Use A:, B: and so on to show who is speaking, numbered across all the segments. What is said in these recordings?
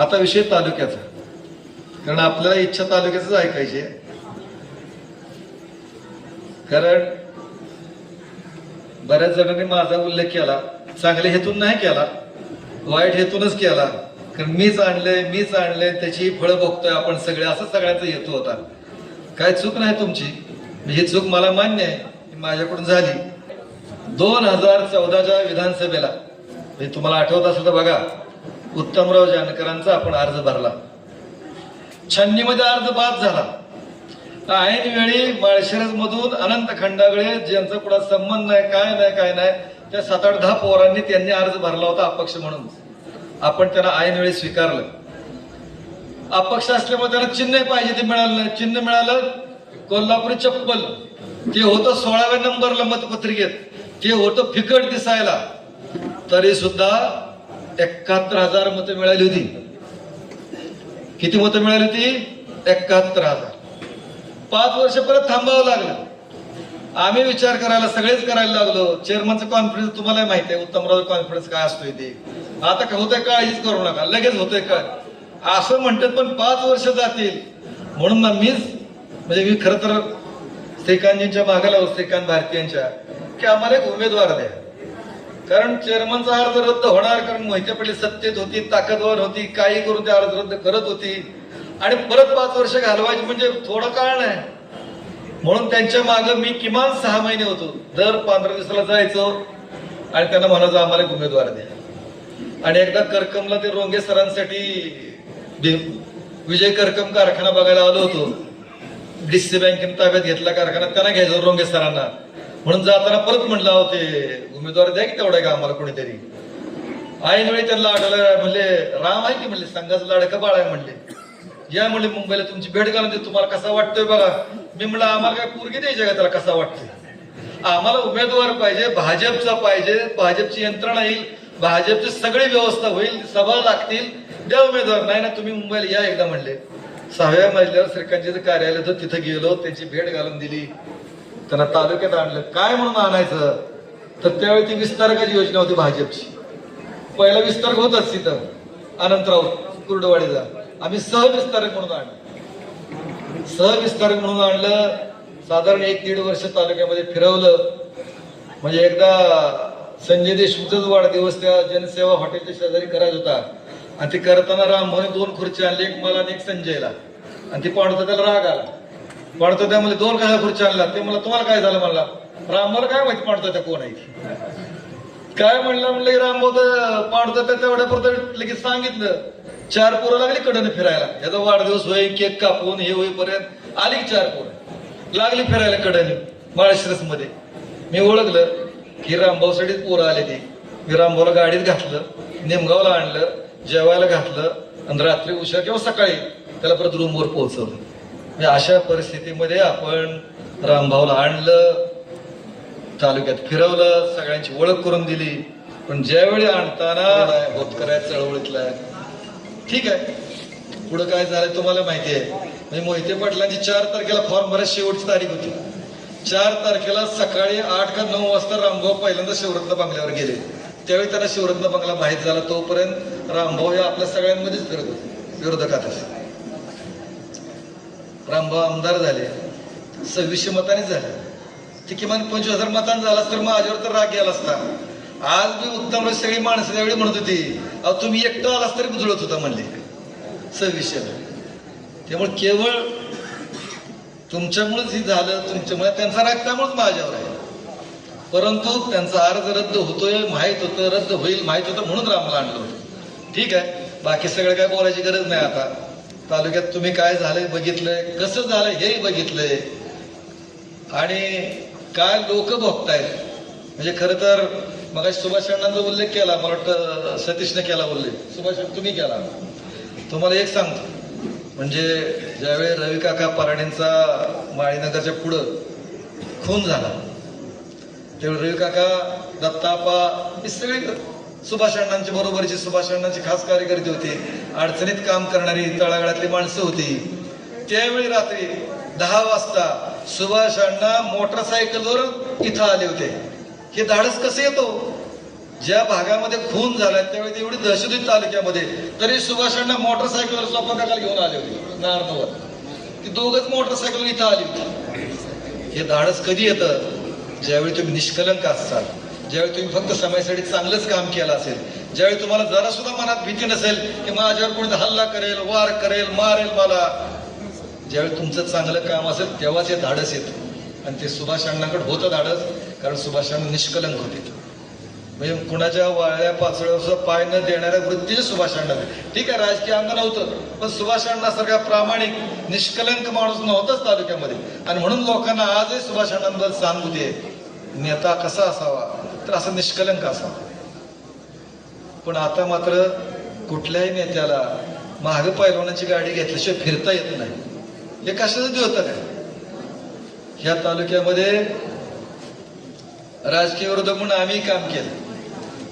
A: आता विषय तालुक्याचा. कारण आपल्याला इच्छा तालुक्याच ऐकायची कारण बऱ्याच जणांनी माझा उल्लेख केला. चांगल्या हेतून नाही केला. वाईट हेतूनच केला. कारण मीच आणलंय मीच आणलंय त्याची फळं बघतोय आपण सगळे असं सगळ्यांचा हेतू होता. काय चूक नाही तुमची? म्हणजे ही चूक मला मान्य आहे. ही माझ्याकडून झाली. दोन हजार चौदाच्या विधानसभेला. म्हणजे तुम्हाला आठवत असेल तर बघा. उत्तमराव जानकरांचा आपण अर्ज भरला. छन्नीमध्ये अर्ज बाद झाला. ऐन वेळी माळशिरस मधून अनंत खंडागळे ज्यांचा कुणा संबंध नाही काय नाही काय नाही त्या सात आठ दहा पोरांनी त्यांनी अर्ज भरला होता अपक्ष म्हणून. आपण त्यांना ऐन वेळी स्वीकारलं. अपक्ष असल्यामुळे त्यांना चिन्ह पाहिजे ते मिळालं नाही. चिन्ह मिळालं कोल्हापुरी चप्पल. ते होतं सोळाव्या नंबरला मतपत्रिकेत. ते होतं फिकट दिसायला. तरी सुद्धा एकाहत्तर हजार मतं मिळाली होती. किती मतं मिळाली होती? एकाहत्तर हजार. पाच वर्ष परत थांबावं लागलं. आम्ही विचार करायला सगळेच करायला लागलो. चेअरमनचं कॉन्फिडन्स तुम्हाला माहिती आहे. उत्तमराव कॉन्फिडन्स काय असतोय ते आता होतंय काळजीच करू नका. लगेच होतंय काय? असं म्हणतात पण पाच वर्ष जातील. म्हणून ना मीच म्हणजे मी खरं तर श्रीकांतजींच्या मागाला श्रीकांत भारतीयांच्या की आम्हाला एक उमेदवार द्या. कारण चेअरमनचा अर्ज रद्द होणार कारण मोहिते पटेल सत्तेत होती ताकदवर होती काही करून ते अर्ज रद्द करत होती. आणि परत पाच वर्ष घालवायची म्हणजे थोडं काळ नाही. म्हणून त्यांच्या मागे मी किमान सहा महिने होतो. दर पंधरा दिवसाला जायचो आणि त्यांना म्हणायचं आम्हाला उमेदवार द्या. आणि एकदा करकमला ते रोंगे सरांसाठी विजय करकम कारखाना बघायला आलो होतो. डीसी बँकेने ताब्यात घेतला कारखाना त्यांना घ्यायचं रोंगे सरांना. म्हणून जाताना परत म्हणलं अहो ते उमेदवार द्या की तेवढं का आम्हाला कोणीतरी. ऐन वेळी त्यांना आठवलं म्हणले राम आहे की म्हणले संघाचं लाडकं बाळ आहे म्हणले. या म्हणले मुंबईला तुमची भेट घालून देतो तुम्हाला कसा वाटतोय बघा. मी म्हणलं आम्हाला काय पोरगी द्यायची का त्याला कसा वाटतोय? आम्हाला उमेदवार पाहिजे भाजपचा पाहिजे भाजपची यंत्रणा येईल भाजपची सगळी व्यवस्था होईल सभा लागतील. द्या उमेदवार नाही ना तुम्ही मुंबईला या एकदा म्हणले. सहाव्या मजल्यावर श्रीकांतजीचं कार्यालय होतं तिथं गेलो त्यांची भेट घालून दिली. त्यांना तालुक्यात आणलं. काय म्हणून आणायचं? तर त्यावेळी ती विस्तारकाची योजना होती भाजपची. पहिला विस्तारक होताच तिथं. अनंतराव कुर्डवाडीचा. आम्ही सहविस्तारक म्हणून आणलं. सहविस्तारक म्हणून आणलं. साधारण एक दीड वर्ष तालुक्यामध्ये फिरवलं. म्हणजे एकदा संजय देशमुखचाच वाढदिवस त्या जनसेवा हॉटेलच्या शेजारी करायचा होता. आणि ते करताना रामभाऊने दोन खुर्ची आणली एक मला आणि एक संजयला. आणि ती पाडतो त्याला राग आला. पाडतो त्या दोन काय खुर्च्या आणला? ते मला तुम्हाला काय झालं? म्हणला रामभाऊला काय माहिती पाडतो त्या कोण आहे काय म्हणलं म्हणलं रामभाऊ तर पाडतो त्या तेवढ्या पुरतं लगेच सांगितलं. चार पोरं लागली कडन फिरायला. याचा वाढदिवस होई केक कापून हे होईपर्यंत आली की चार पोरं. लागली फिरायला कडनी माळशिरसमध्ये मी ओळखलं की रामभाऊसाठीच पोरं आले ते. मी रामभाऊला गाडीत घातलं निमगावला आणलं जेवायला घातलं आणि रात्री उशिरा किंवा सकाळी त्याला परत रूमवर पोहोचवलं. म्हणजे अशा परिस्थितीमध्ये आपण रामभाऊला आणलं तालुक्यात फिरवलं सगळ्यांची ओळख करून दिली. पण ज्यावेळी आणताना होतकऱ्या चळवळीतला ठीक आहे. पुढं काय झालं तुम्हाला माहिती आहे. म्हणजे मोहिते पाटलांची चार तारखेला फॉर्म भरायची शेवटची तारीख होती. चार तारखेला सकाळी आठ का नऊ वाजता रामभाऊ पहिल्यांदा शिवरत्न बंगल्यावर गेले. त्यावेळी त्यांना शिवरत्न बंगला माहीत झाला तोपर्यंत रामभाऊ हे आपल्या सगळ्यांमध्येच फिरत होते. विरोधकातच. रामभाऊ आमदार झाले सव्वीसशे मताने झाले. ते किमान पंचवीस हजार मतांनी झाला तर माझ्यावर तर राग गेला असता. आज मी उत्तम सगळी माणसं त्यावेळी म्हणत होती अहो तुम्ही एकटं आलास तरी जुळत होता म्हणले. सव्वीसशे त्यामुळे केवळ तुमच्यामुळेच हे झालं तुमच्यामुळे त्यांचा राग त्यामुळेच माझ्यावर आहे. परंतु त्यांचा अर्ज रद्द होतोय माहीत होतं रद्द होईल माहीत होतं म्हणून रामला आणलं होतं. ठीक आहे बाकी सगळं काय बोलायची गरज नाही आता. तालुक्यात तुम्ही काय झालंय बघितलंय? कसं झालं हेही बघितलंय. आणि काय लोक भोगतायत म्हणजे खरं तर मग सुभाष अण्णांचा उल्लेख केला मला वाटतं सतीशने केला उल्लेख. सुभाष तुम्ही केला. तुम्हाला एक सांगतो. म्हणजे ज्यावेळी रवी काका पराडींचा माळीनगरच्या पुढं खून झाला त्यावेळी रवी काका दत्तापा हे सगळे सुभाष अण्णांची बरोबरची सुभाष अण्णांची खास कार्यकर्ते होते. अडचणीत काम करणारी तळागाळातली माणसं होती. त्यावेळी रात्री दहा वाजता सुभाष अण्णा मोटरसायकलवर इथं आले होते. हे धाडस कसं येतो? ज्या भागामध्ये खून झाला त्यावेळी एवढी दहशत होती तालुक्यामध्ये तरी सुभाषांना मोटरसायकलवर स्वप्न घेऊन आले होते नारनवर ती दोघच मोटरसायकल इथं आली होती. हे धाडस कधी येतं? ज्यावेळी तुम्ही निष्कलंक असतात ज्यावेळी तुम्ही फक्त समाजासाठी चांगलंच काम केलं असेल ज्यावेळी तुम्हाला जरा सुद्धा मनात भीती नसेल की माझ्यावर कोणी हल्ला करेल वार करेल मारेल मला ज्यावेळी तुमचं चांगलं काम असेल तेव्हाच हे धाडस येतं. आणि ते सुभाष होतं धाडस कारण सुभाष अण्णा निष्कलंक होते. म्हणजे कुणाच्या वाळ्या पाचळ्यावर सुद्धा पाय न देणाऱ्या वृत्तीचे सुभाष अण्णा ठीक आहे राजकीय अंग नव्हतं पण सुभाष अण्णासारखा प्रामाणिक निष्कलंक माणूस नव्हताच तालुक्यामध्ये. आणि म्हणून लोकांना आजही सुभाष अण्णांबद्दल सहानुभूती आहे. नेता कसा असावा? तर असं निष्कलंक असावा पण आता मात्र कुठल्याही नेत्याला महाग पैलवानाची गाडी घेतल्याशिवाय फिरता येत नाही. हे कशाचं होतं काय? ह्या तालुक्यामध्ये राजकीय विरोधक म्हणून आम्ही काम केलं.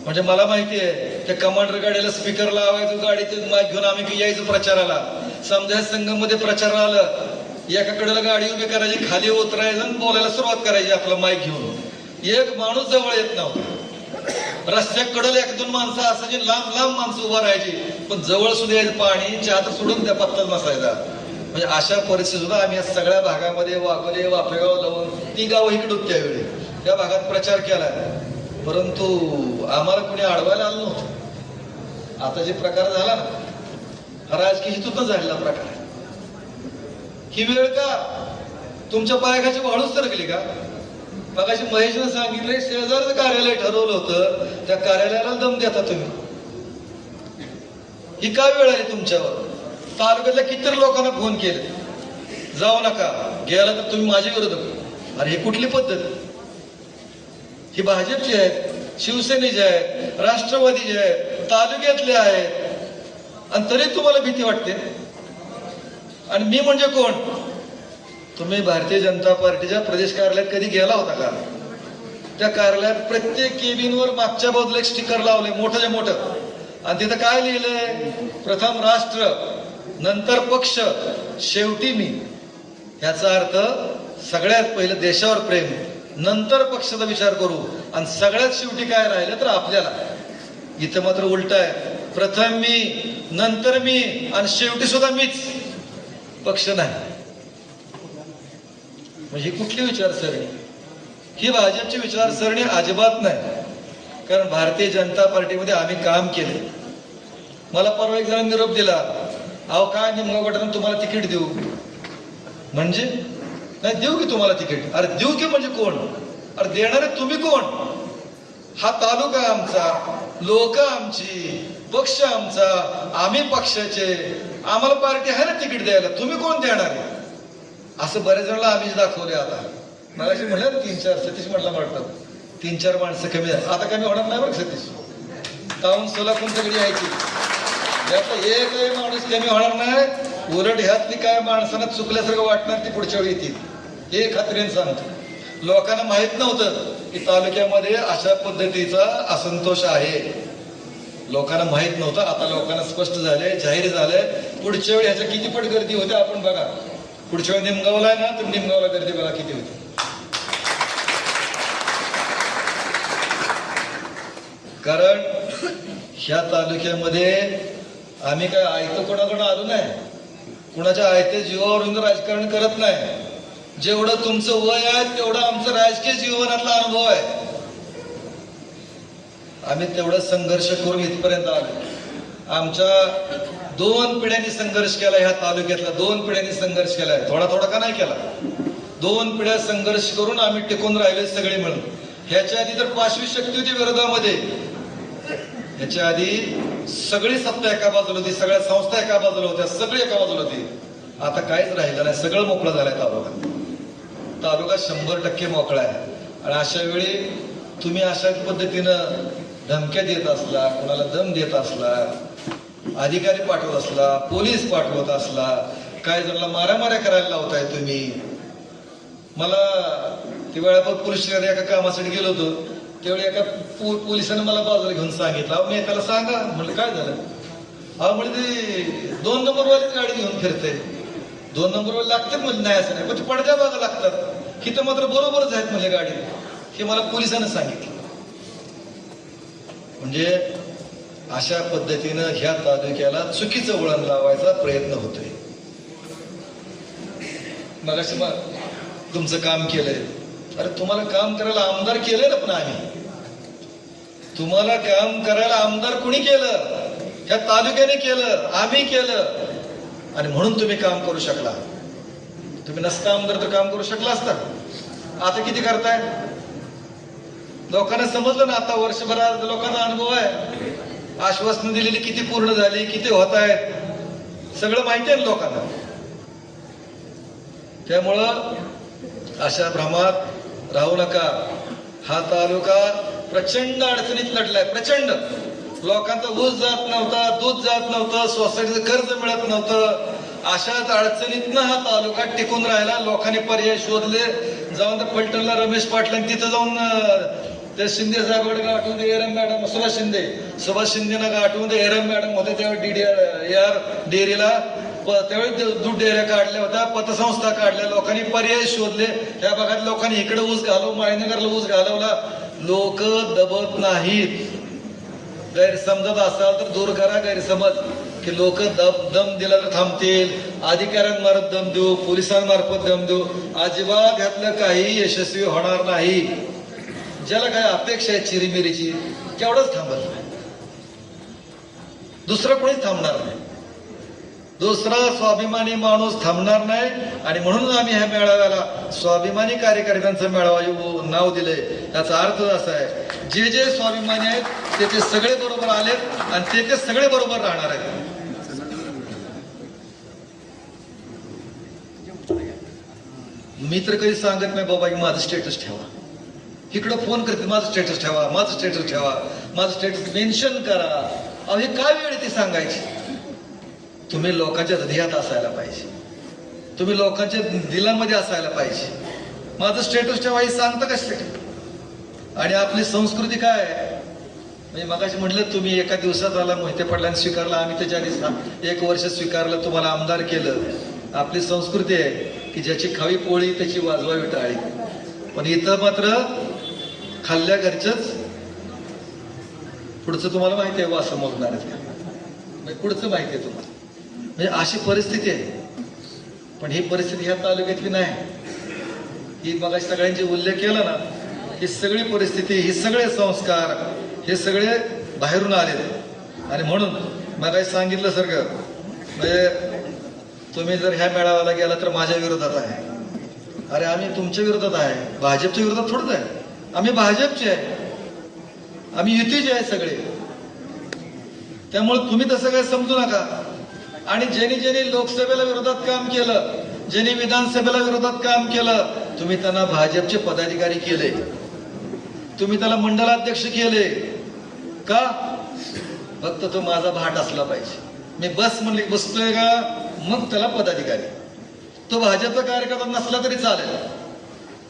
A: म्हणजे मला माहिती आहे त्या कमांडर गाडीला स्पीकर लावायचो गाडीचे माईक घेऊन आम्ही यायचो प्रचाराला. समजा संघामध्ये प्रचार आलं एकाकडेला गाडी उभी करायची खाली उतरायचं बोलायला सुरुवात करायची आपला माईक घेऊन. एक माणूस जवळ येत नव्हता. रस्त्याकडे एक दोन माणसं असायची लांब लांब माणसं उभा राहायची. पण जवळ सुद्धा यायचं पाणी चहा सोडून त्या पत्ताच नसायचा म्हणजे अशा परिस्थिती सुद्धा आम्ही या सगळ्या भागामध्ये वाकोले वापेगाव लावून ती गावं इकडून त्यावेळी. त्या भागात प्रचार केला. परंतु आम्हाला कोणी अडवायला आलं नव्हतं. आता जे प्रकार झाला ना राजकीय हितूतच झालेला प्रकार. ही वेळ का? तुमच्या पायाखाची वाळूच सरकली का? मगाशी महेशनं सांगितलं शेजारचं कार्यालय ठरवलं होतं. त्या कार्यालयाला दम देता तुम्ही. ही काय वेळ आहे तुमच्यावर? तालुक्यातल्या किती लोकांना फोन केले. जाऊ नका. गेला तर तुम्ही माझी विरोधक अरे ही कुठली पद्धत? ही भाजपची आहेत शिवसेनेची आहेत राष्ट्रवादीचे आहेत तालुक्यातले आहेत. आणि तरी तुम्हाला भीती वाटते. आणि मी म्हणजे कोण? तुम्ही भारतीय जनता पार्टीच्या प्रदेश कार्यालयात कधी गेला होता का? त्या कार्यालयात प्रत्येक केबिनवर मागच्या बाजूला एक स्टिकर लावले मोठं मोठं. आणि तिथं काय लिहिलंय? प्रथम राष्ट्र नंतर पक्ष शेवटी मी. ह्याचा अर्थ सगळ्यात पहिलं देशावर प्रेम नंतर पक्षाचा विचार करू. आणि सगळ्यात शेवटी काय राहिलं तर आपल्याला. इथं मात्र उलट आहे. प्रथम मी नंतर मी आणि शेवटी सुद्धा मीच. पक्ष नाही. म्हणजे ही कुठली विचारसरणी? ही भाजपची विचारसरणी अजिबात नाही. कारण भारतीय जनता पार्टीमध्ये आम्ही काम केले. मला परवा एक जण निरोप दिला. अहो काय निमगाव गटानं तुम्हाला तिकीट देऊ? म्हणजे? नाही देऊ की तुम्हाला तिकीट? अरे देऊ की म्हणजे कोण? अरे देणारे तुम्ही कोण? हा तालुका आमचा लोक आमची पक्ष आमचा आम्ही पक्षाचे. आम्हाला पार्टी आहे ना तिकीट द्यायला? तुम्ही कोण देणार आहे? असं बरेच जणांना आम्ही दाखवले आता. मला अशी म्हणलं तीन चार सतीश म्हटलं वाटतं. तीन चार माणसं कमी झाली आता कमी होणार नाही बरं सतीश? काउन सोला सगळी यायची यातला एकही माणूस कमी होणार नाही. उलट ह्यातली काय माणसांना चुकल्यासारखं वाटणार ती पुढच्या वेळी येतील. हे खात्रीने सांगतो. लोकांना माहीत नव्हतं की तालुक्यामध्ये अशा पद्धतीचा असंतोष आहे. लोकांना माहीत नव्हतं. आता लोकांना स्पष्ट झाले जाहीर झालंय. पुढच्या वेळी ह्याच्या किती पट गर्दी होते आपण बघा. पुढच्या वेळी निमगावला आहे ना तर निमगावला गर्दी बघा किती होती. कारण ह्या तालुक्यामध्ये आम्ही काय आयतं कोणाकडं आलो नाही कुणाच्या आयत्या जीवावरून राजकारण करत नाही. जेवढं तुमचं वय आहे तेवढं आमचं राजकीय जीवनातला अनुभव आहे. आम्ही तेवढं संघर्ष करून इथपर्यंत आलो. आमच्या दोन पिढ्यांनी संघर्ष केला ह्या तालुक्यातला दोन पिढ्यांनी संघर्ष केलाय थोडा थोडा का नाही केला? दोन पिढ्या संघर्ष करून आम्ही टिकून राहिले सगळे मिळून. ह्याच्या आधी तर पाचवी शक्ती होती विरोधामध्ये. ह्याच्या आधी सगळी सत्ता एका बाजूला होती सगळ्या संस्था एका बाजूला होत्या सगळी एका बाजूला होती. आता काहीच राहिलं नाही सगळं मोकळं झालंय तालुका. तालुका शंभर टक्के मोकळा आहे. आणि अशा वेळी तुम्ही अशा पद्धतीनं धमक्या देत असला कोणाला दम देत असला अधिकारी पाठवत असला पोलीस पाठवत असला काय जणला मारामाऱ्या करायला लावताय तुम्ही. मला ते वेळापूर पोलीस स्टेशन एका कामासाठी गेलो होतो. त्यावेळी एका पो- पोलिसानं मला बाजूला घेऊन सांगितलं अहो मी त्याला सांगा. म्हणलं काय झालं? अहो म्हणजे ते दोन नंबरवालीच गाडी घेऊन फिरते दोन नंबरवर लागते म्हणजे नाही असं नाही. पण ते पडद्या बागा लागतात. ही तर मात्र बरोबरच आहेत म्हणजे गाडी. हे मला पोलिसानं सांगितलं. म्हणजे अशा पद्धतीनं ह्या तालुक्याला चुकीचं वळण लावायचा प्रयत्न होतोय. मग तुमचं काम केलंय. अरे तुम्हाला काम करायला आमदार केलंय ना पण आम्ही तुम्हाला काम करायला आमदार कुणी केलं? ह्या तालुक्याने केलं आम्ही केलं. आणि म्हणून तुम्ही काम करू शकला. तुम्ही नसता आमदार तर काम करू शकला असता. आता किती करताय? लोकांना समजलं ना आता वर्षभरात लोकांचा अनुभव आहे. आश्वासनं दिलेली किती पूर्ण झाली किती होत आहेत सगळं माहिती आहे ना लोकांना. त्यामुळं अशा भ्रमात राहू नका. हा तालुका प्रचंड अडचणीत लढलाय प्रचंड. लोकांचा ऊस जात नव्हता दूध जात नव्हतं सोसायटीचं कर्ज मिळत नव्हतं. अशाच अडचणीतनं हा तालुका टिकून राहिला. लोकांनी पर्याय शोधले. जाऊन पलटणला रमेश पाटलांनी तिथं जाऊन त्या ते शिंदे साहेबांकडे आठवून दे एरम मॅडम सुभाष शिंदे. सुभाष शिंदेना आठवून दे एरम मॅडम होते त्यावेळी डीडी यार डेअरीला. प- त्यावेळी दूध डेअऱ्या काढल्या होत्या पतसंस्था काढल्या लोकांनी पर्याय शोधले. त्या भागात लोकांनी इकडे ऊस घालव माळीनगरला ऊस घालवला. लोक दबत नाहीत. गैरसमजत असाल तर दूर करा गैरसमज. की लोक दम दम दिला तर थांबतील अधिकाऱ्यांमार्फत दम देऊ पोलिसांमार्फत दम देऊ. अजिबात यातलं काही यशस्वी होणार नाही. ज्याला काय अपेक्षा आहे चिरीमिरीची तेवढंच थांबत दुसरं कोणीच थांबणार नाही. दुसरा स्वाभिमानी माणूस थांबणार नाही आणि म्हणून आम्ही ह्या मेळाव्याला स्वाभिमानी कार्यकर्त्यांचा मेळावा नाव दिलंय त्याचा अर्थ असा आहे जे जे स्वाभिमानी आहेत ते ते सगळे बरोबर आलेत आणि ते ते सगळे बरोबर राहणार आहेत. मी तर कधी सांगत नाही बाबा की माझं स्टेटस ठेवा. इकडं फोन करते माझं स्टेटस ठेवा माझं स्टेटस ठेवा माझं स्टेटस मेन्शन करा. अहो हे काय वेळ आहे ती सांगायची? तुम्ही लोकांच्या हृदयात असायला पाहिजे. तुम्ही लोकांच्या दिलामध्ये असायला पाहिजे. माझं स्टेटस ठेवा हे सांगता कशासाठी आणि आपली संस्कृती काय? आहे म्हणजे मगाशी म्हटलं तुम्ही एका दिवसात आला मोहिते पडल्याने स्वीकारला आम्ही त्याच्या आधी एक वर्ष स्वीकारलं तुम्हाला आमदार केलं. आपली संस्कृती आहे की ज्याची खावी पोळी त्याची वाजवावी टाळी पण इथं मात्र खाल्ल्या घरचंच पुढचं तुम्हाला माहिती आहे वासं मोजणार म्हणजे पुढचं माहिती आहे तुम्हाला. म्हणजे अशी परिस्थिती आहे. पण ही परिस्थिती ह्या तालुक्यातली नाही. ही मग सगळ्यांची उल्लेख केला ना ही सगळी परिस्थिती ही सगळे संस्कार हे सगळे बाहेरून आलेले. आणि म्हणून मग सांगितलं सर म्हणजे तुम्ही जर ह्या मेळाव्याला गेला तर माझ्या विरोधात आहे. अरे आम्ही तुमच्या विरोधात आहे. भाजपच्या विरोधात थोडंच आहे. आम्ही भाजपचे आहे. आम्ही युतीचे आहे सगळे. त्यामुळे तुम्ही तसं काही समजू नका. आणि ज्यांनी ज्यांनी लोकसभेला विरोधात काम केलं ज्यांनी विधानसभेला विरोधात काम केलं तुम्ही त्यांना भाजपचे पदाधिकारी केले. तुम्ही त्याला मंडलाध्यक्ष केले. का? फक्त तो माझा भाट असला पाहिजे. मी बस म्हणले बसतोय का? मग त्याला पदाधिकारी. तो भाजपचा कार्यकर्ता नसला तरी चालेल.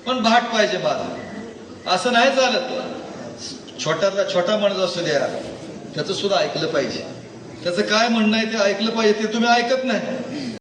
A: पण भाट पाहिजे माझा असं नाही चालत. छोट्यातला छोटा माणूस असू द्या. त्याचं सुद्धा ऐकलं पाहिजे. त्याचं काय म्हणणं आहे ते ऐकलं पाहिजे ते तुम्ही ऐकत नाही.